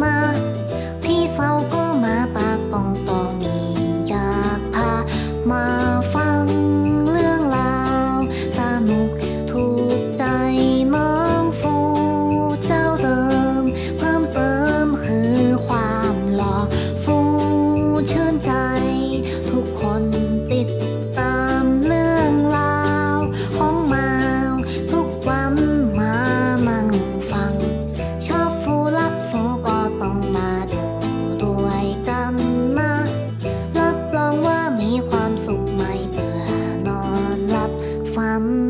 まピーサを rằng